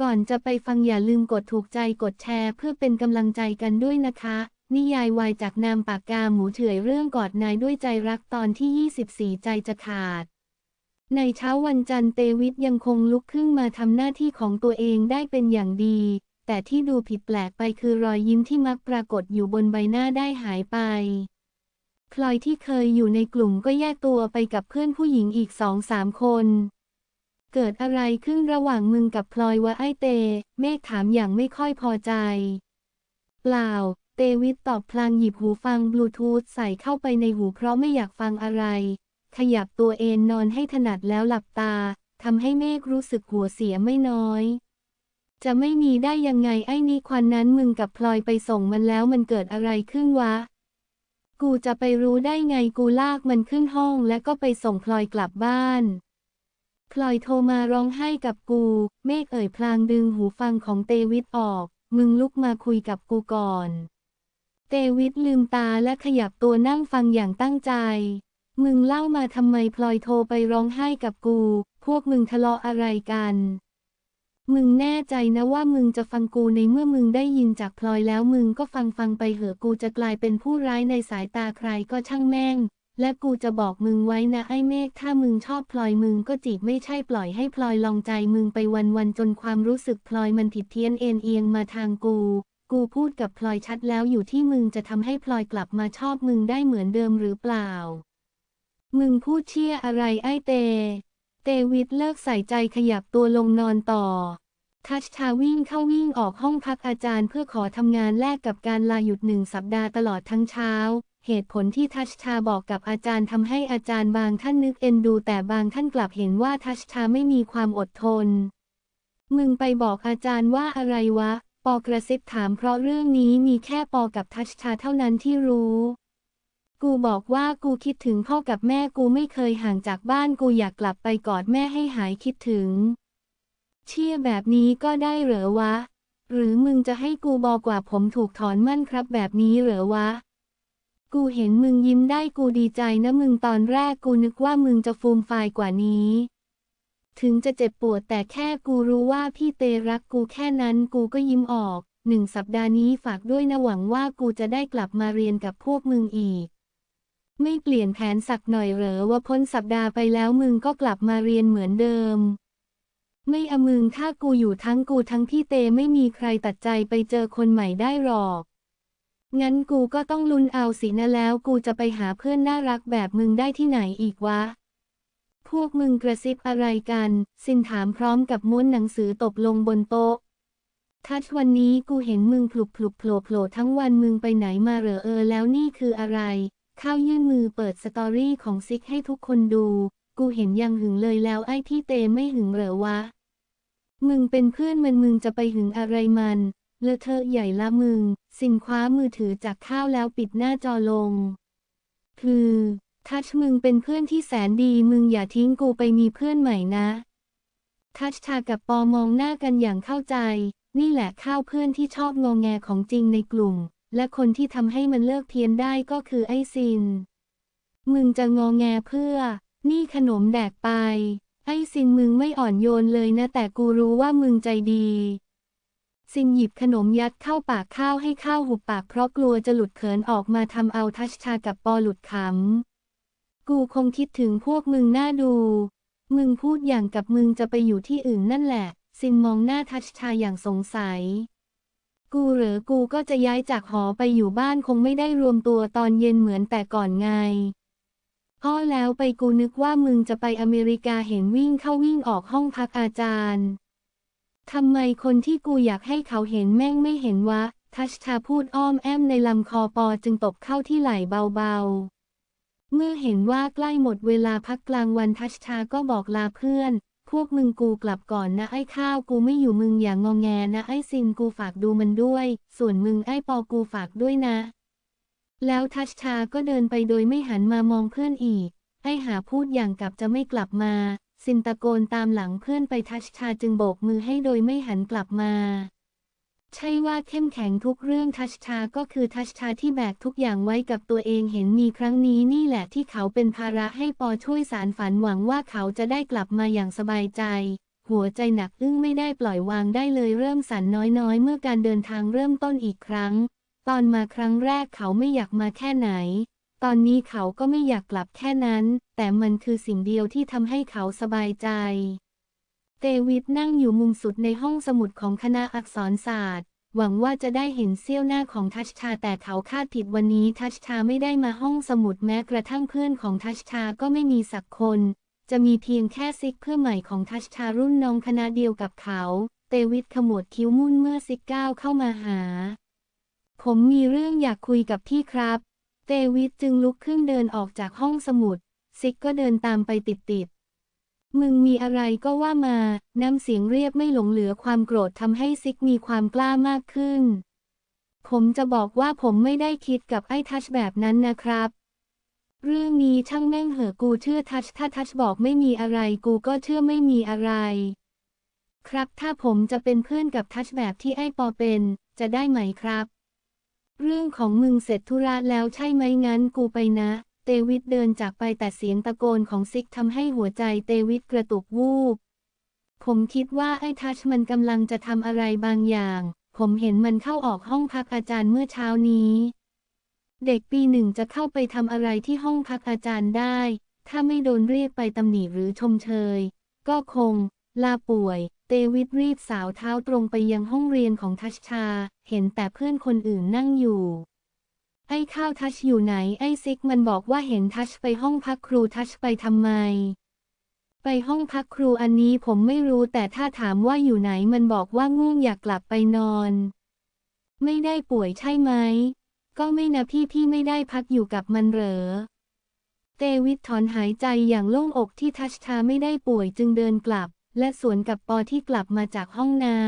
ก่อนจะไปฟังอย่าลืมกดถูกใจกดแชร์ เพื่อเป็นกำลังใจกันด้วยนะคะ นิยายวายจากนามปากกาหมูเฉื่อยเรื่องกอดนายด้วยใจรักตอนที่ 24 ใจจะขาด ในเช้าวันจันทร์เตวิทยังคงลุกขึ้นมาทำหน้าที่ของตัวเองได้เป็นอย่างดี แต่ที่ดูผิดแปลกไปคือรอยยิ้มที่มักปรากฏอยู่บนใบหน้าได้หายไปพลอยที่เคยอยู่ในกลุ่มก็แยกตัวไปกับเพื่อนผู้หญิงอีกสองสามคน เกิดอะไรขึ้นระหว่างมึงกับพลอยวะไอเต เมฆถามอย่างไม่ค่อยพอใจ เปล่า เตวิทตอบพลางหยิบหูฟังบลูทูธใส่เข้าไปในหูเพราะไม่อยากฟังอะไร ขยับตัวเอนนอนให้ถนัดแล้วหลับตาทำให้เมฆรู้สึกหัวเสียไม่น้อย จะไม่มีได้ยังไงไอ้นี่ควันนั้นมึงกับพลอยไปส่งมันแล้วมันเกิดอะไรขึ้นวะ กูจะไปรู้ได้ไงกูลากมันขึ้นห้องและก็ไปส่งพลอยกลับบ้าน พลอยโทรมาร้องไห้กับกู เมฆเอ่ยพลางดึงหูฟังของเตวิทออก มึงลุกมาคุยกับกูก่อน เตวิทลืมตาและขยับตัวนั่งฟังอย่างตั้งใจ มึงเล่ามาทำไมพลอยโทรไปร้องไห้กับกู พวกมึงทะเลาะอะไรกัน มึงแน่ใจนะว่ามึงจะฟังกูในเมื่อมึงได้ยินจากพลอยแล้วมึงก็ฟังฟังไปเหอะกูจะกลายเป็นผู้ร้ายในสายตาใครก็ช่างแม่ง และกูจะบอกมึงไว้นะไอ้เมฆถ้ามึงชอบพลอยมึงก็จีบไม่ใช่ปล่อยให้พลอยลองใจมึงไปวันๆจนความรู้สึกพลอยมันผิดเพี้ยนเอ็นเอียงมาทางกู กูพูดกับพลอยชัดแล้วอยู่ที่มึงจะทำให้พลอยกลับมาชอบมึงได้เหมือนเดิมหรือเปล่า มึงพูดเชี่ยอะไรไอ้เต เตวิทเลิกใส่ใจขยับตัวลงนอนต่อ ทัชชาวิ่งเข้าวิ่งออกห้องพักอาจารย์เพื่อขอทำงานแลกกับการลาหยุดหนึ่งสัปดาห์ตลอดทั้งเช้า เหตุผลที่ทัชชาบอกกับอาจารย์ทำให้อาจารย์บางท่านนึกเอ็นดู แต่บางท่านกลับเห็นว่าทัชชาไม่มีความอดทน มึงไปบอกอาจารย์ว่าอะไรวะ ปอกระซิบถามเพราะเรื่องนี้มีแค่ปอกับทัชชาเท่านั้นที่รู้ กูบอกว่ากูคิดถึงพ่อกับแม่กูไม่เคยห่างจากบ้านกูอยากกลับไปกอดแม่ให้หายคิดถึง เชี่ยแบบนี้ก็ได้เหรอวะ หรือมึงจะให้กูบอกว่าผมถูกถอนมั่นครับแบบนี้เหรอวะ กูเห็นมึงยิ้มได้กูดีใจนะมึงตอนแรกกูนึกว่ามึงจะฟูมฟายกว่านี้ ถึงจะเจ็บปวดแต่แค่กูรู้ว่าพี่เตรักกูแค่นั้นกูก็ยิ้มออก หนึ่งสัปดาห์นี้ฝากด้วยนะหวังว่ากูจะได้กลับมาเรียนกับพวกมึงอีก ไม่เปลี่ยนแผนสักหน่อยเหรอว่าพ้นสัปดาห์ไปแล้วมึงก็กลับมาเรียนเหมือนเดิมไม่อะมึงถ้ากูอยู่ทั้งกูทั้งพี่เตไม่มีใครตัดใจไปเจอคนใหม่ได้หรอก งั้นกูก็ต้องลุ้นเอาสินะแล้วกูจะไปหาเพื่อนน่ารักแบบมึงได้ที่ไหนอีกวะ พวกมึงกระซิบอะไรกันสินถามพร้อมกับม้วนหนังสือตบลงบนโต๊ะทัชวันนี้กูเห็นมึงพลุกพลุกโผล่โผล่ทั้งวันมึงไปไหนมาเหรอเออแล้วนี่คืออะไร ข้าวยื่นมือเปิดสตอรี่ของซิกให้ทุกคนดู กูเห็นยังหึงเลยแล้วไอ้ที่เตไม่หึงเหรอวะ มึงเป็นเพื่อนมันมึงจะไปหึงอะไรมัน เลอะเทอะใหญ่ละมึง สินคว้ามือถือจากข้าวแล้วปิดหน้าจอลง คือ ทัชมึงเป็นเพื่อนที่แสนดีมึงอย่าทิ้งกูไปมีเพื่อนใหม่นะ ทัชชากับปอมองหน้ากันอย่างเข้าใจ นี่แหละข้าวเพื่อนที่ชอบงองแงของจริงในกลุ่ม และคนที่ทำให้มันเลิกเพี้ยนได้ก็คือไอ้ซิน มึงจะงองแงเพื่อ นี่ขนมแดกไป ไอ้ซินมึงไม่อ่อนโยนเลยนะแต่กูรู้ว่ามึงใจดี ซินหยิบขนมยัดเข้าปากข้าวให้ข้าวหุบปากเพราะกลัวจะหลุดเขินออกมาทำเอาทัชชากับปอหลุดขำ กูคงคิดถึงพวกมึงน่าดู มึงพูดอย่างกับมึงจะไปอยู่ที่อื่นนั่นแหละ ซินมองหน้าทัชชาอย่างสงสัย กูเหรอกูก็จะย้ายจากหอไปอยู่บ้านคงไม่ได้รวมตัวตอนเย็นเหมือนแต่ก่อนไงอ้อแล้วไปกูนึกว่ามึงจะไปอเมริกาเห็นวิ่งเข้าวิ่งออกห้องพักอาจารย์ ทำไมคนที่กูอยากให้เขาเห็นแม่งไม่เห็นวะ ทัชชาพูดอ้อมแอมในลำคอปอจึงตบเข้าที่ไหล่เบาๆ เมื่อเห็นว่าใกล้หมดเวลาพักกลางวันทัชชาก็บอกลาเพื่อน พวกมึงกูกลับก่อนนะไอ้ข้าวกูไม่อยู่มึงอย่างงองแงนะไอ้ซินกูฝากดูมันด้วย ส่วนมึงไอ้ปอกูฝากด้วยนะ แล้วทัชชาก็เดินไปโดยไม่หันมามองเพื่อนอีกให้หาพูดอย่างกับจะไม่กลับมา ซินตะโกนตามหลังเพื่อนไปทัชชาจึงโบกมือให้โดยไม่หันกลับมา ใช่ว่าเข้มแข็งทุกเรื่องทัชชาก็คือทัชชาที่แบกทุกอย่างไว้กับตัวเองเห็นมีครั้งนี้นี่แหละที่เขาเป็นภาระให้ปอช่วยสารฝันหวังว่าเขาจะได้กลับมาอย่างสบายใจ หัวใจหนักอึ้งไม่ได้ปล่อยวางได้เลยเริ่มสั่นน้อยๆ เมื่อการเดินทางเริ่มต้นอีกครั้ง ตอนมาครั้งแรกเขาไม่อยากมาแค่ไหน ตอนนี้เขาก็ไม่อยากกลับแค่นั้น แต่มันคือสิ่งเดียวที่ทำให้เขาสบายใจ เตวิดนั่งอยู่มุมสุดในห้องสมุดของคณะอักษรศาสตร์ หวังว่าจะได้เห็นเสี้ยวหน้าของทัชชาแต่เขาคาดผิดวันนี้ทัชชาไม่ได้มาห้องสมุดแม้กระทั่งเพื่อนของทัชชาก็ไม่มีสักคน จะมีเพียงแค่ซิกเพื่อใหม่ของทัชชารุ่นน้องคณะเดียวกับเขา เตวิดขมวดคิ้วมุ่นเมื่อซิกก้าวเข้ามาหา ผมมีเรื่องอยากคุยกับพี่ครับ เตวิดจึงลุกขึ้นเดินออกจากห้องสมุด ซิกก็เดินตามไปติดๆ มึงมีอะไรก็ว่ามา น้ำเสียงเรียบไม่หลงเหลือความโกรธทำให้ซิกมีความกล้ามากขึ้น ผมจะบอกว่าผมไม่ได้คิดกับไอ้ทัชแบบนั้นนะครับ เรื่องนี้ช่างแม่งเหอะกูเชื่อทัชถ้าทัชบอกไม่มีอะไรกูก็เชื่อไม่มีอะไร ครับถ้าผมจะเป็นเพื่อนกับทัชแบบที่ไอ้ปอเป็น จะได้ไหมครับ เรื่องของมึงเสร็จธุระแล้วใช่ไหมงั้นกูไปนะ เตวิดเดินจากไปแต่เสียงตะโกนของซิกทำให้หัวใจเตวิดกระตุกวูบ ผมคิดว่าไอ้ทัชมันกำลังจะทำอะไรบางอย่าง ผมเห็นมันเข้าออกห้องพักอาจารย์เมื่อเช้านี้ เด็กปีหนึ่งจะเข้าไปทำอะไรที่ห้องพักอาจารย์ได้ ถ้าไม่โดนเรียกไปตำหนิหรือชมเชย ก็คง ลาป่วย เตวิดรีบสาวเท้าตรงไปยังห้องเรียนของทัชชา เห็นแต่เพื่อนคนอื่นนั่งอยู่ ไอ้ข้าวทัชอยู่ไหน ไอ้ซิกมันบอกว่าเห็นทัชไปห้องพักครูทัชไปทำไม ไปห้องพักครูอันนี้ผมไม่รู้แต่ถ้าถามว่าอยู่ไหนมันบอกว่าง่วงอยากกลับไปนอน ไม่ได้ป่วยใช่ไหม ก็ไม่นะพี่พี่ไม่ได้พักอยู่กับมันเหรอเตวิดถอนหายใจอย่างโล่งอกที่ทัชชาไม่ได้ป่วยจึงเดินกลับ และสวนกับปอที่กลับมาจากห้องน้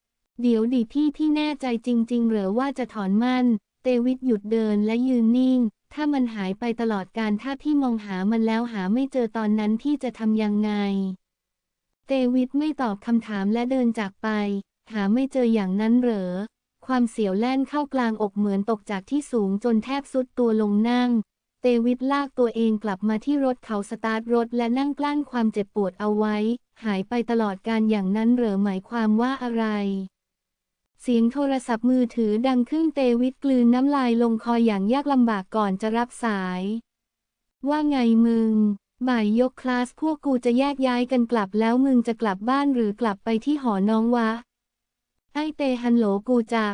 ำ เดี๋ยวดิพี่พี่แน่ใจจริงๆเหรอว่าจะถอนมั่น เตวิดหยุดเดินและยืนนิ่ง ถ้ามันหายไปตลอดการถ้าพี่มองหามันแล้วหาไม่เจอตอนนั้นพี่จะทำยังไง เตวิดไม่ตอบคำถามและเดินจากไป หาไม่เจออย่างนั้นเหรอ ความเสียวแล่นเข้ากลางอกเหมือนตกจากที่สูงจนแทบสุดตัวลงนั่ง เตวิดลากตัวเองกลับมาที่รถเขาสตาร์ทรถและนั่งกลั้นความเจ็บปวดเอาไว้ หายไปตลอดการอย่างนั้นเหรอหมายความว่าอะไร เสียงโทรศัพท์มือถือดังขึ้นเตวิดกลืนน้ำลายลงคออย่างยากลำบากก่อนจะรับสาย ว่าไงมึง บ่ายยกคลาสพวกกูจะแยกย้ายกันกลับแล้วมึงจะกลับบ้านหรือกลับไปที่หอน้องวะ ไอเตฮันโหลกูจะ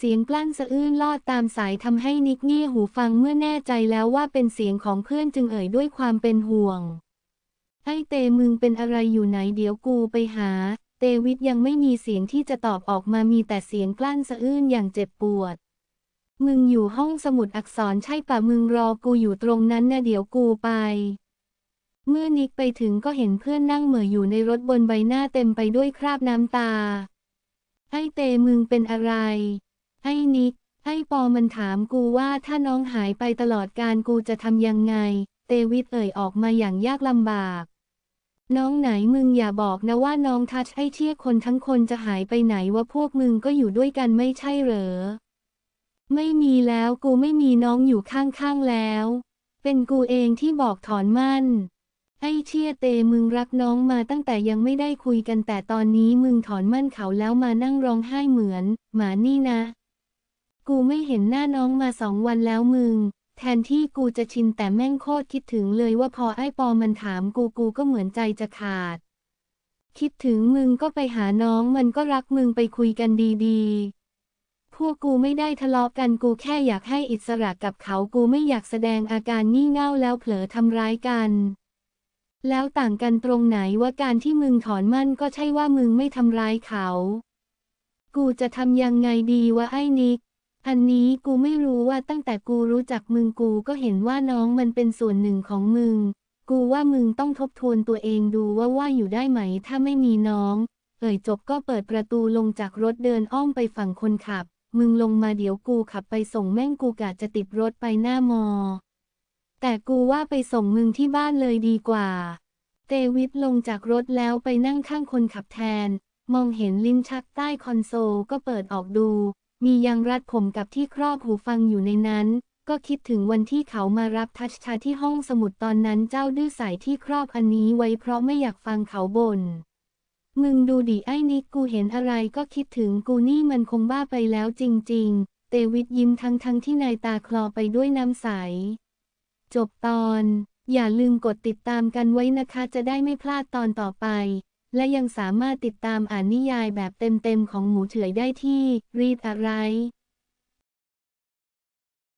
เสียงกลั้นสะอื้นลอดตามสายทำให้นิกเงี่ยหูฟังเมื่อแน่ใจแล้วว่าเป็นเสียงของเพื่อนจึงเอ่ยด้วยความเป็นห่วง ไอเตมึงเป็นอะไรอยู่ไหนเดี๋ยวกูไปหา เตวิทยังไม่มีเสียงที่จะตอบออกมามีแต่เสียงกลั้นสะอื้นอย่างเจ็บปวด มึงอยู่ห้องสมุดอักษรใช่ปะมึงรอกูอยู่ตรงนั้นนะเดี๋ยวกูไปเมื่อนิกไปถึงก็เห็นเพื่อนนั่งเหม่ออยู่ในรถบนใบหน้าเต็มไปด้วยคราบน้ำตา ไอ้เตมึงเป็นอะไร ไอ้นิก ไอ้ปอมันถามกูว่าถ้าน้องหายไปตลอดการกูจะทำยังไง เตวิทเอ่ยออกมาอย่างยากลำบาก น้องไหนมึงอย่าบอกนะว่าน้องทัชไอ้เชี่ยคนทั้งคนจะหายไปไหนว่าพวกมึงก็อยู่ด้วยกันไม่ใช่เหรอ ไม่มีแล้วกูไม่มีน้องอยู่ข้างๆแล้ว เป็นกูเองที่บอกถอนมั่นไอ้เชี่ยเตมึงรักน้องมาตั้งแต่ยังไม่ได้คุยกันแต่ตอนนี้มึงถอนมั่นเขาแล้วมานั่งร้องไห้เหมือน หมานี่นะ กูไม่เห็นหน้าน้องมาสองวันแล้วมึง แทนที่กูจะชินแต่แม่งโคตรคิดถึงเลยว่าพอไอ้ปอมันถามกูกูก็เหมือนใจจะขาด คิดถึงมึงก็ไปหาน้องมันก็รักมึงไปคุยกันดีๆ พวกกูไม่ได้ทะเลาะกันกูแค่อยากให้อิสระกับเขากูไม่อยากแสดงอาการงี่เง่าแล้วเผลอทำร้ายกันแล้วต่างกันตรงไหนว่าการที่มึงถอนมั่นก็ใช่ว่ามึงไม่ทำร้ายเขา กูจะทำยังไงดีวะไอ้นิก อันนี้กูไม่รู้ว่าตั้งแต่กูรู้จักมึงกูก็เห็นว่าน้องมันเป็นส่วนหนึ่งของมึง กูว่ามึงต้องทบทวนตัวเองดูว่าว่าอยู่ได้ไหมถ้าไม่มีน้อง เอ่ยจบก็เปิดประตูลงจากรถเดินอ้อมไปฝั่งคนขับ มึงลงมาเดี๋ยวกูขับไปส่งแม่งกูกะจะติดรถไปหน้ามอ แต่กูว่าไปส่งมึงที่บ้านเลยดีกว่า เตวิทลงจากรถแล้วไปนั่งข้างคนขับแทน มองเห็นลิ้นชักใต้คอนโซลก็เปิดออกดู มียางรัดผมกับที่ครอบหูฟังอยู่ในนั้น ก็คิดถึงวันที่เขามารับทัชชาที่ห้องสมุดตอนนั้นเจ้าดื้อใส่ที่ครอบอันนี้ไว้เพราะไม่อยากฟังเขาบ่นมึงดูดิไอ้นิกกูเห็นอะไรก็คิดถึงกูนี่มันคงบ้าไปแล้วจริง ๆ เตวิทยิ้มทั้งทั้งที่นายตาคลอไปด้วยน้ำใส จบตอน อย่าลืมกดติดตามกันไว้นะคะจะได้ไม่พลาดตอนต่อไป และยังสามารถติดตามอ่านนิยายแบบเต็มๆของหมูเฉอยได้ที่ read อะไร